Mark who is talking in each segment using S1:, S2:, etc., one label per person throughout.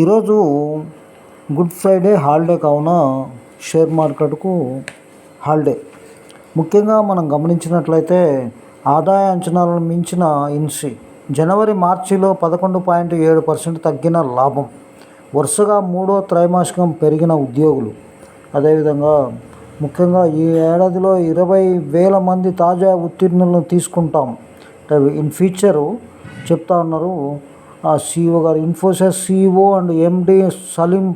S1: ఈరోజు good Friday holiday కావున share మార్కెట్కు హాలిడే. ముఖ్యంగా మనం గమనించినట్లయితే ఆదాయ అంచనాలను మించిన ఇన్సి జనవరి మార్చిలో పదకొండు పాయింట్ ఏడు పర్సెంట్ తగ్గిన లాభం. వరుసగా మూడో త్రైమాసికం పెరిగిన ఉద్యోగులు. అదేవిధంగా ముఖ్యంగా ఈ ఏడాదిలో ఇరవై వేల మంది తాజా ఉత్తీర్ణులను తీసుకుంటాం. ఇన్ ఫ్యూచరు చెప్తా ఉన్నారు ఆ సిఇఓ గారు Infosys CEO and MD Salil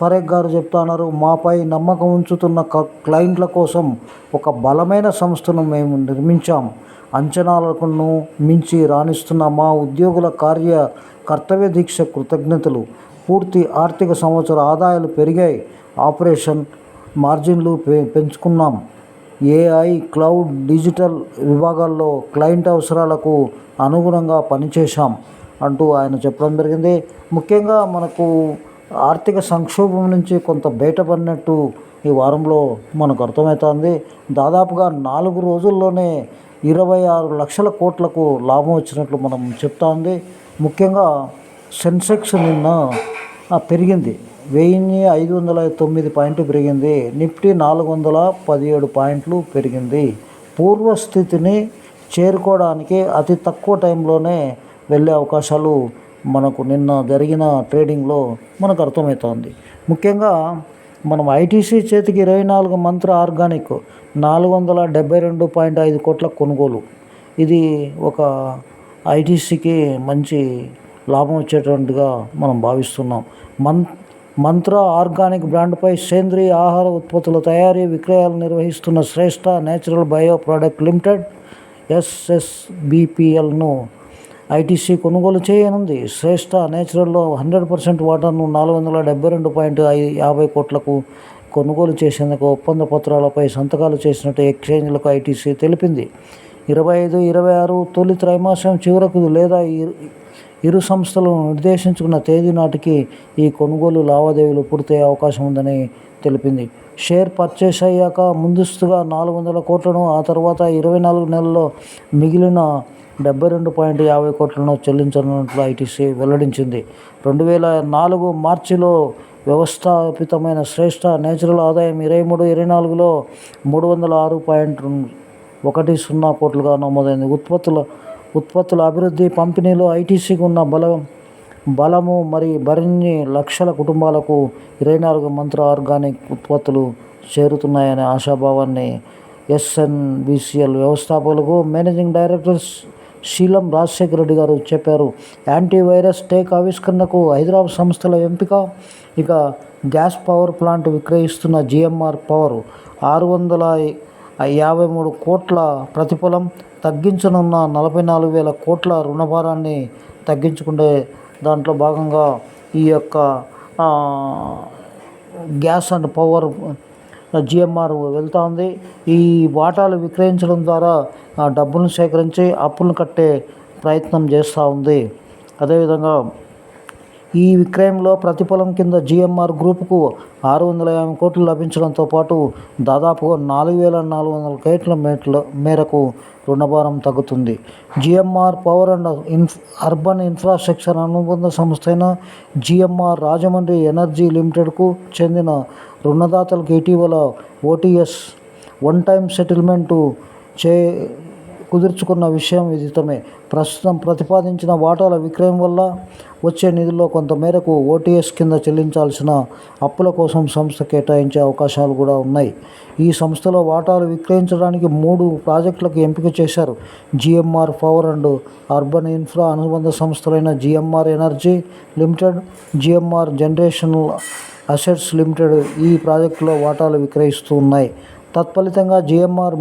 S1: Parekh గారు చెప్తున్నారు మాపై నమ్మకం ఉంచుతున్న క- క్లయింట్ల కోసం ఒక బలమైన సంస్థను మేము నిర్మించాం. అంచనాలను మించి రాణిస్తున్న మా ఉద్యోగుల కార్య కర్తవ్య దీక్ష కృతజ్ఞతలు. పూర్తి ఆర్థిక సంవత్సర ఆదాయాలు పెరిగాయి. ఆపరేషన్ మార్జిన్లు పె పెంచుకున్నాం. ఏఐ క్లౌడ్ డిజిటల్ విభాగాల్లో క్లయింట్ అవసరాలకు అనుగుణంగా పనిచేశాం. అంటూ ఆయన చెప్పడం జరిగింది. ముఖ్యంగా మనకు ఆర్థిక సంక్షోభం నుంచి కొంత బయటపడినట్టు ఈ వారంలో మనకు అర్థమవుతోంది. దాదాపుగా నాలుగు రోజుల్లోనే ఇరవై ఆరు లక్షల కోట్లకు లాభం వచ్చినట్లు మనం చెప్తా ఉంది ముఖ్యంగా సెన్సెక్స్ నిన్న పెరిగింది. వెయ్యి ఐదు వందల తొమ్మిది పాయింట్లు పెరిగింది. నిఫ్టీ నాలుగు వందల పదిహేడు పాయింట్లు పెరిగింది. పూర్వస్థితిని చేరుకోవడానికి అతి తక్కువ టైంలోనే వెళ్ళే అవకాశాలు మనకు నిన్న జరిగిన ట్రేడింగ్లో మనకు అర్థమవుతోంది. ముఖ్యంగా మనం ఐటీసీ చేతికి ఇరవై నాలుగు మంత్ర ఆర్గానిక్ నాలుగు వందల డెబ్బై రెండు పాయింట్ ఐదు కోట్ల కొనుగోలు. ఇది ఒక ఐటీసీకి మంచి లాభం వచ్చేటట్టుగా మనం భావిస్తున్నాం. మన్ మంత్ర ఆర్గానిక్ బ్రాండ్పై సేంద్రియ ఆహార ఉత్పత్తుల తయారీ విక్రయాలు నిర్వహిస్తున్న Shreshta natural bio product limited ఎస్ఎస్బిపిఎల్ను ITC కొనుగోలు చేయనుంది. శ్రేష్ఠ నేచురల్లో హండ్రెడ్ పర్సెంట్ వాటర్ను నాలుగు వందల డెబ్బై రెండు పాయింట్ ఐ- యాభై కోట్లకు కొనుగోలు చేసేందుకు ఒప్పంద పత్రాలపై సంతకాలు చేసినట్టు ఎక్స్చేంజ్లకు ఐటీసీ తెలిపింది. ఇరవై ఐదు ఇరవై ఆరు తొలి త్రైమాసం చివరకు లేదా ఇరు సంస్థలు నిర్దేశించుకున్న తేదీ నాటికి ఈ కొనుగోలు లావాదేవీలు పూర్తయ్యే అవకాశం ఉందని తెలిపింది. షేర్ పర్చేస్ అయ్యాక ముందస్తుగా నాలుగు వందల కోట్లను ఆ తర్వాత ఇరవై నాలుగు నెలల్లో మిగిలిన డెబ్బై రెండు పాయింట్ యాభై కోట్లను చెల్లించనున్నట్లు ఐటీసీ వెల్లడించింది. రెండు వేల నాలుగు మార్చిలో వ్యవస్థాపితమైన శ్రేష్ఠ నేచురల్ ఆదాయం ఇరవై మూడు ఇరవై నాలుగులో మూడు వందల ఆరు పాయింట్ ఒకటి సున్నా కోట్లుగా నమోదైంది. ఉత్పత్తుల ఉత్పత్తుల అభివృద్ధి పంపిణీలో ఐటీసీకి ఉన్న బలం బలము మరి మరిన్ని లక్షల కుటుంబాలకు ఇరవై నాలుగు మంత్ర ఆర్గానిక్ ఉత్పత్తులు చేరుతున్నాయనే ఆశాభావాన్ని ఎస్ఎన్బిసిఎల్ వ్యవస్థాపకులకు మేనేజింగ్ డైరెక్టర్స్ శీలం రాజశేఖర రెడ్డి గారు చెప్పారు యాంటీవైరస్ టేక్ ఆవిష్కరణకు హైదరాబాద్ సంస్థల ఎంపిక. ఇక గ్యాస్ పవర్ ప్లాంట్ విక్రయిస్తున్న జిఎంఆర్ పవర్ ఆరు వందల యాభై మూడు కోట్ల ప్రతిఫలం. తగ్గించనున్న నలభై నాలుగు వేల కోట్ల రుణభారాన్ని తగ్గించుకునే దాంట్లో భాగంగా ఈ యొక్క గ్యాస్ అండ్ పవర్ జిఎంఆర్ వెళ్తూ ఉంది ఈ వాటాలు విక్రయించడం ద్వారా డబ్బులను సేకరించి అప్పులను కట్టే ప్రయత్నం చేస్తూ ఉంది. అదేవిధంగా ఈ విక్రయంలో ప్రతిఫలం కింద జిఎంఆర్ గ్రూపుకు ఆరు వందల యాభై కోట్లు లభించడంతో పాటు దాదాపుగా నాలుగు వేల నాలుగు వందల కోట్ల మేట్ల మేరకు రుణభారం తగ్గుతుంది. జిఎంఆర్ పవర్ అండ్ ఇన్ఫ్ అర్బన్ ఇన్ఫ్రాస్ట్రక్చర్ అనుబంధ సంస్థ అయిన జిఎంఆర్ రాజమండ్రి ఎనర్జీ లిమిటెడ్కు చెందిన రుణదాతలకు ఇటీవల ఓటీఎస్ వన్ టైం సెటిల్మెంటు చే కుదుర్చుకున్న విషయం విదితమే. ప్రస్తుతం ప్రతిపాదించిన వాటాల విక్రయం వల్ల వచ్చే నిధుల్లో కొంత మేరకు ఓటీఎస్ కింద చెల్లించాల్సిన అప్పుల కోసం సంస్థ కేటాయించే అవకాశాలు కూడా ఉన్నాయి. ఈ సంస్థలో వాటాలు విక్రయించడానికి మూడు ప్రాజెక్టులకు ఎంపిక చేశారు. GMR power and urban infra అనుబంధ సంస్థలైన GMR energy limited GMR generation assets limited ఈ ప్రాజెక్టులో వాటాలు విక్రయిస్తూ ఉన్నాయి. తత్ఫలితంగా GMR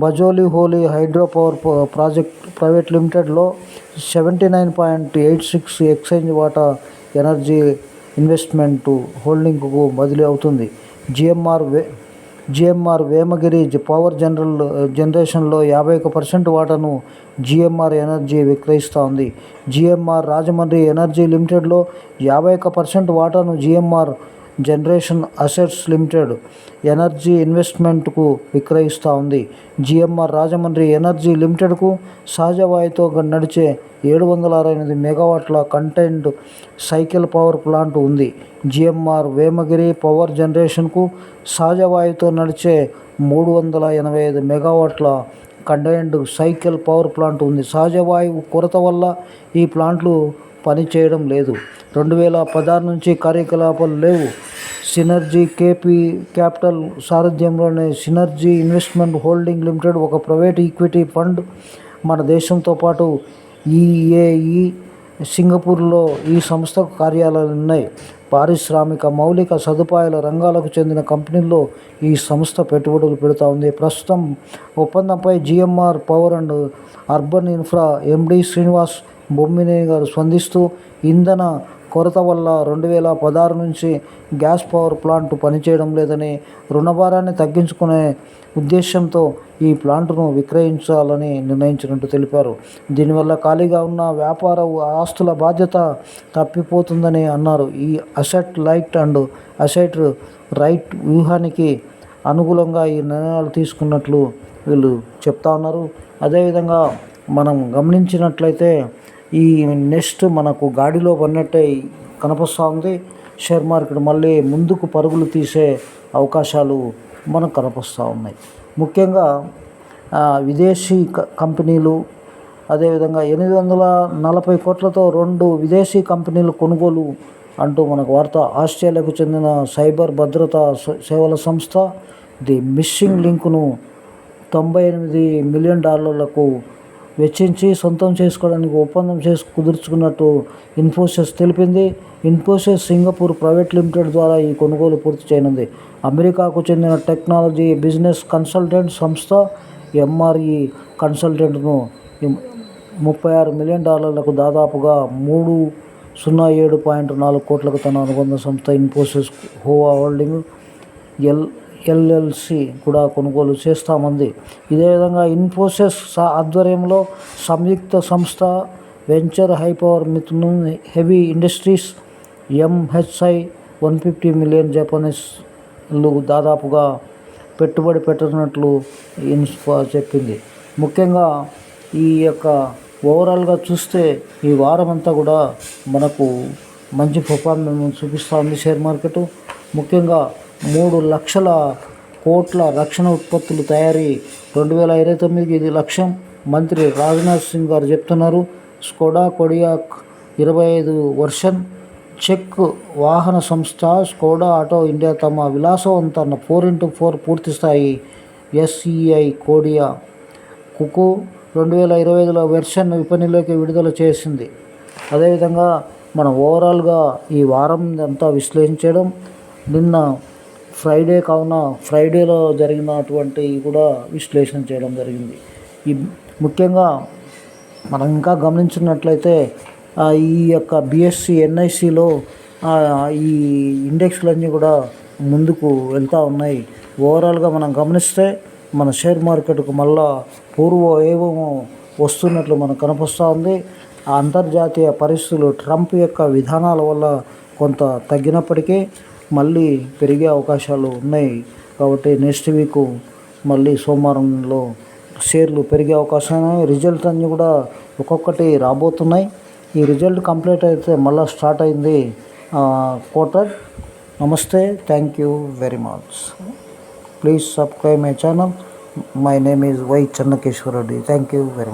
S1: Bajoli Holi hydro power project private లిమిటెడ్లో seventy nine point eight six exchange వాటా ఎనర్జీ ఇన్వెస్ట్మెంట్ హోల్డింగ్కు బదిలీ అవుతుంది. జిఎంఆర్ వే జిఎంఆర్ వేమగిరి పవర్ జనరల్ జనరేషన్లో యాభై ఒక పర్సెంట్ వాటాను జిఎంఆర్ ఎనర్జీ విక్రయిస్తోంది జిఎంఆర్ రాజమండ్రి ఎనర్జీ లిమిటెడ్లో యాభై ఒక పర్సెంట్ వాటాను GMR generation assets limited energy ఇన్వెస్ట్మెంట్కు విక్రయిస్తూ ఉంది. జిఎంఆర్ రాజమండ్రి ఎనర్జీ లిమిటెడ్కు సహజ వాయుతో నడిచే ఏడు వందల అరవై ఎనిమిది మెగావాట్ల కంటెంట్ సైకిల్ పవర్ ప్లాంట్ ఉంది. జిఎంఆర్ వేమగిరి పవర్ జనరేషన్కు సహజ వాయుతో నడిచే మూడు వందల ఎనభై ఐదు మెగావాట్ల కంటైన్డ్ సైకిల్ పవర్ ప్లాంట్ ఉంది. సహజ వాయువు కొరత వల్ల ఈ ప్లాంట్లు పనిచేయడం లేదు. రెండు వేల పదహారు నుంచి కార్యకలాపాలు లేవు. సినర్జీ కేపీ క్యాపిటల్ సారథ్యంలోని సినర్జీ ఇన్వెస్ట్మెంట్ హోల్డింగ్ లిమిటెడ్ ఒక ప్రైవేట్ ఈక్విటీ ఫండ్ మన దేశంతో పాటు ఈఏఈ సింగపూర్లో ఈ సంస్థకు కార్యాలయాలు ఉన్నాయి. పారిశ్రామిక మౌలిక సదుపాయాల రంగాలకు చెందిన కంపెనీల్లో ఈ సంస్థ పెట్టుబడులు పెడుతూ ఉంది. ప్రస్తుతం ఒప్పందంపై GMR power and urban infra MD Srinivas Bommineni గారు స్పందిస్తూ ఇంధన కొరత వల్ల రెండు వేల పదహారు నుంచి గ్యాస్ పవర్ ప్లాంట్ పనిచేయడం లేదని రుణభారాన్ని తగ్గించుకునే ఉద్దేశంతో ఈ ప్లాంట్ను విక్రయించాలని నిర్ణయించినట్టు తెలిపారు. దీనివల్ల ఖాళీగా ఉన్న వ్యాపార ఆస్తుల బాధ్యత తప్పిపోతుందని అన్నారు. ఈ asset light and asset right వ్యూహానికి అనుకూలంగా ఈ నిర్ణయాలు తీసుకున్నట్లు వీళ్ళు చెప్తా ఉన్నారు. అదేవిధంగా మనం గమనించినట్లయితే ఈ నెక్స్ట్ మనకు గాడిలో పడినట్టే కనపస్తుంది. ఉంది షేర్ మార్కెట్ మళ్ళీ ముందుకు పరుగులు తీసే అవకాశాలు మనకు కనిపిస్తూ ఉన్నాయి. ముఖ్యంగా విదేశీ కంపెనీలు అదేవిధంగా ఎనిమిది వందల నలభై కోట్లతో రెండు విదేశీ కంపెనీలు కొనుగోలు అంటూ మనకు వార్త. ఆస్ట్రేలియాకు చెందిన సైబర్ భద్రతా సేవల సంస్థ ది మిస్సింగ్ లింకును తొంభై ఎనిమిది మిలియన్ డాలర్లకు వెచ్చించి సొంతం చేసుకోవడానికి ఒప్పందం చేసి కుదుర్చుకున్నట్టు ఇన్ఫోసిస్ తెలిపింది. ఇన్ఫోసిస్ సింగపూర్ ప్రైవేట్ లిమిటెడ్ ద్వారా ఈ కొనుగోలు పూర్తి చేయనుంది. అమెరికాకు చెందిన టెక్నాలజీ బిజినెస్ కన్సల్టెంట్ సంస్థ ఎంఆర్ఈ కన్సల్టెంట్ను ముప్పై ఆరు మిలియన్ డాలర్లకు దాదాపుగా మూడు సున్నా ఏడు పాయింట్ నాలుగు కోట్లకు తన అనుబంధ సంస్థ ఇన్ఫోసిస్ హోవా హోల్డింగ్ ఎల్ ఎల్ఎల్సి కూడా కొనుగోలు చేస్తామంది. ఇదే విధంగా ఇన్ఫోసిస్ ఆధ్వర్యంలో సంయుక్త సంస్థ venture high power Mithun heavy industries MHI one fifty million జపనీస్లు దాదాపుగా పెట్టుబడి పెట్టనున్నట్లు ఇన్ఫా చెప్పింది. ముఖ్యంగా ఈ యొక్క ఓవరాల్గా చూస్తే ఈ వారం అంతా కూడా మనకు మంచి పర్ఫార్మెన్స్ చూపిస్తుంది షేర్ మార్కెట్. ముఖ్యంగా మూడు లక్షల కోట్ల రక్షణ ఉత్పత్తులు తయారీ. రెండు వేల ఇరవై తొమ్మిదికి ఇది లక్ష్యం. మంత్రి రాజ్నాథ్ సింగ్ గారు చెప్తున్నారు. స్కోడా కొడియాక్ ఇరవై ఐదు వర్షన్. చెక్ వాహన సంస్థ స్కోడా ఆటో ఇండియా తమ విలాసవంతన్న ఫోర్ ఇంటూ ఫోర్ పూర్తిస్థాయి ఎస్ఈఐ కోడియా కుకు రెండు వేల ఇరవై ఐదులో వెర్షన్ విపణిలోకి విడుదల చేసింది. అదేవిధంగా మనం ఓవరాల్గా ఈ వారం అంతా విశ్లేషించడం. నిన్న ఫ్రైడే కావున ఫ్రైడేలో జరిగినటువంటి కూడా విశ్లేషణ చేయడం జరిగింది. ఈ ముఖ్యంగా మనం ఇంకా గమనించినట్లయితే ఈ యొక్క బిఎస్సి ఎన్ఐసిలో ఈ ఇండెక్స్లన్నీ కూడా ముందుకు వెళ్తూ ఉన్నాయి. ఓవరాల్గా మనం గమనిస్తే మన షేర్ మార్కెట్కు మళ్ళా పూర్వ ఏమో వస్తున్నట్లు మనకు కనిపిస్తూ ఉంది. ఆ అంతర్జాతీయ పరిస్థితులు ట్రంప్ యొక్క విధానాల వల్ల కొంత తగ్గినప్పటికీ మళ్ళీ పెరిగే అవకాశాలు ఉన్నాయి. కాబట్టి నెక్స్ట్ వీక్ మళ్ళీ సోమవారంలో షేర్లు పెరిగే అవకాశం రిజల్ట్ అన్నీ కూడా ఒక్కొక్కటి రాబోతున్నాయి. ఈ రిజల్ట్ కంప్లీట్ అయితే మళ్ళీ స్టార్ట్ అయింది క్వార్టర్ నమస్తే thank you very much please subscribe my channel my name is Y Chennakeshwara Reddy thank you very much